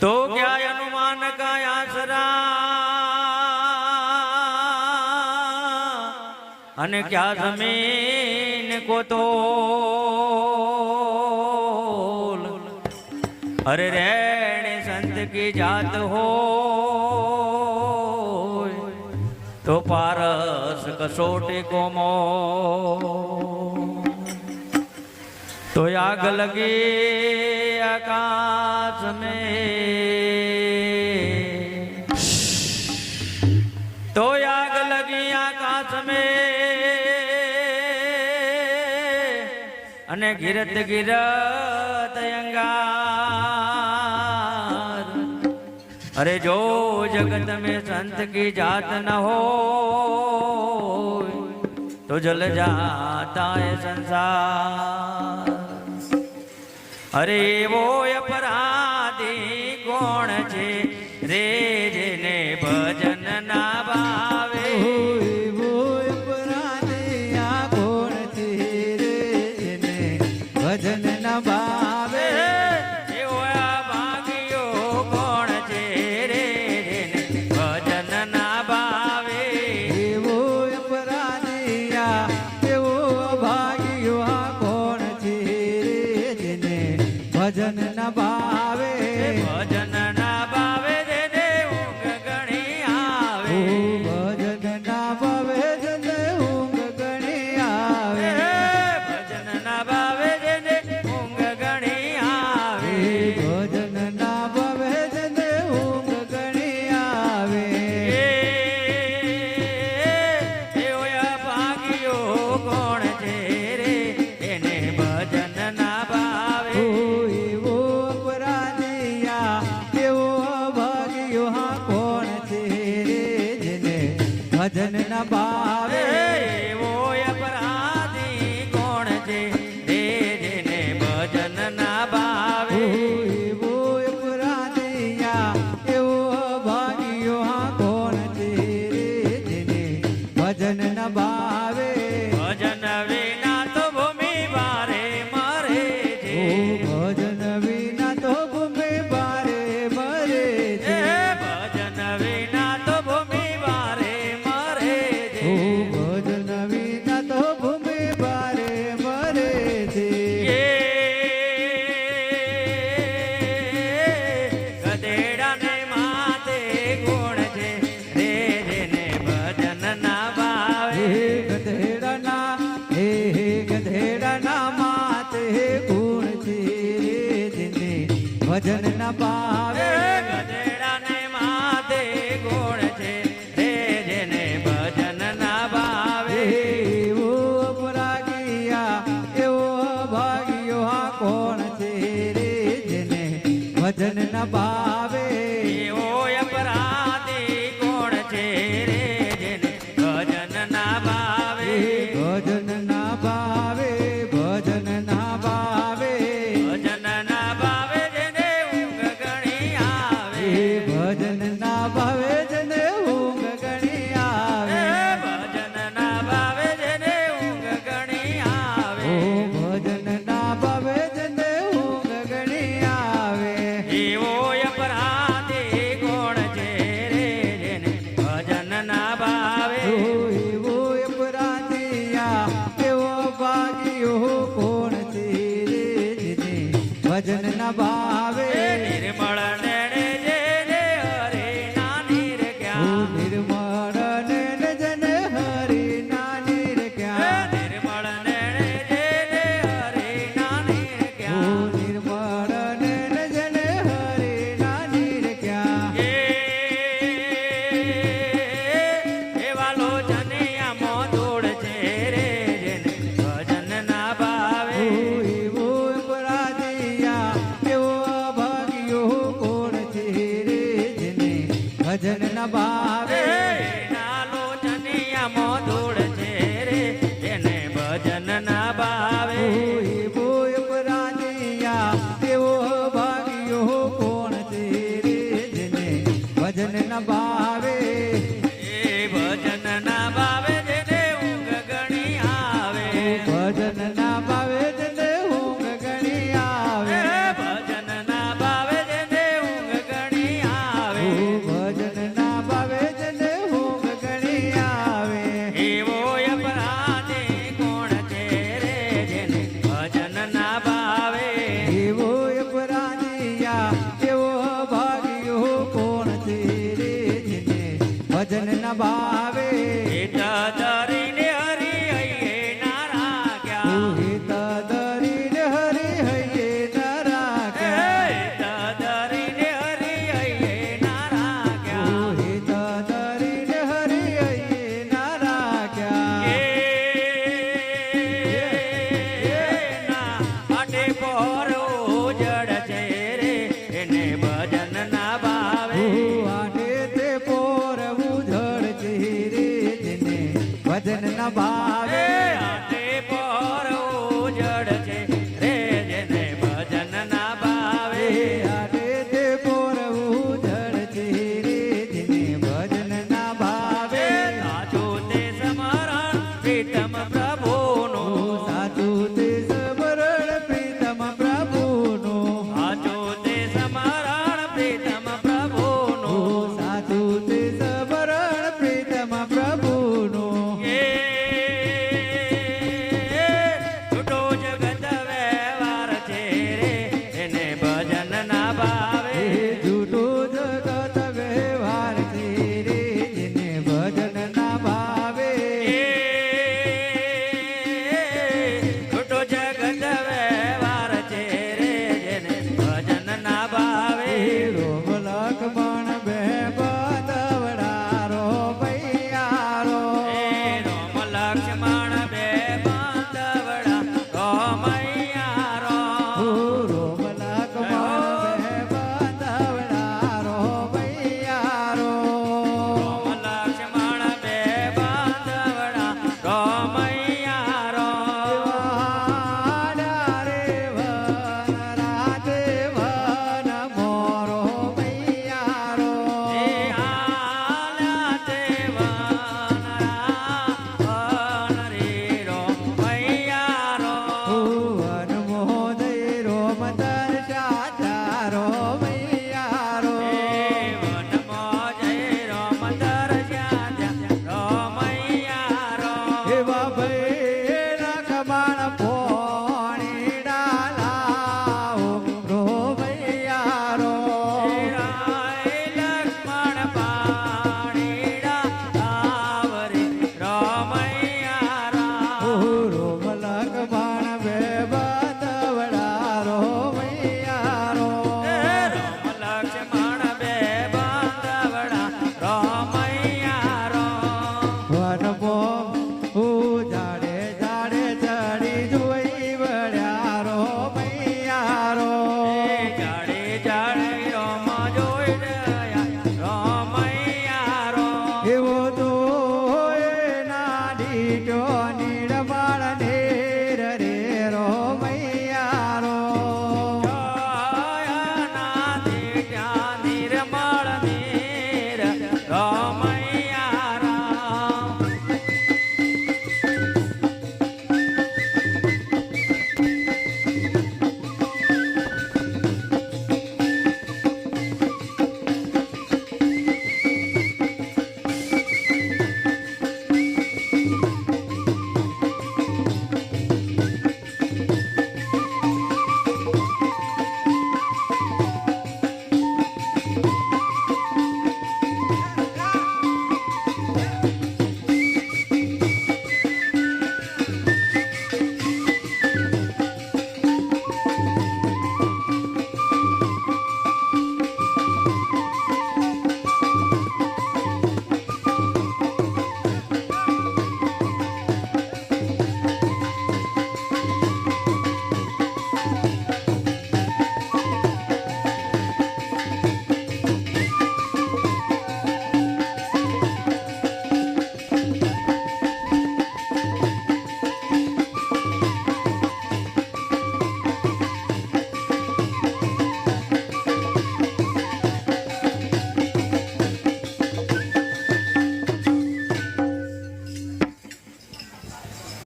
તો ક્યાંય હનુમાન કાય આશરા અને ક્યાં જમીન કોતો અરે રેણ સંત કી જાત હો તો પારસ કસોટી કોમો. तो आग लगे आकाश में तो आग लगी आकाश में અને ગિરત ગિરત અંગાર. અરે જો જગત મેં સંત કી જાત ન હોય तो जल जाता है संसार अरे वो अपराधी कोण छे रे जेने भजन ना भावे वो अपराधी आ कोण छे रे जेने भजन ना भावे ભજન ના Bye. yeah. વજન ન ભાવે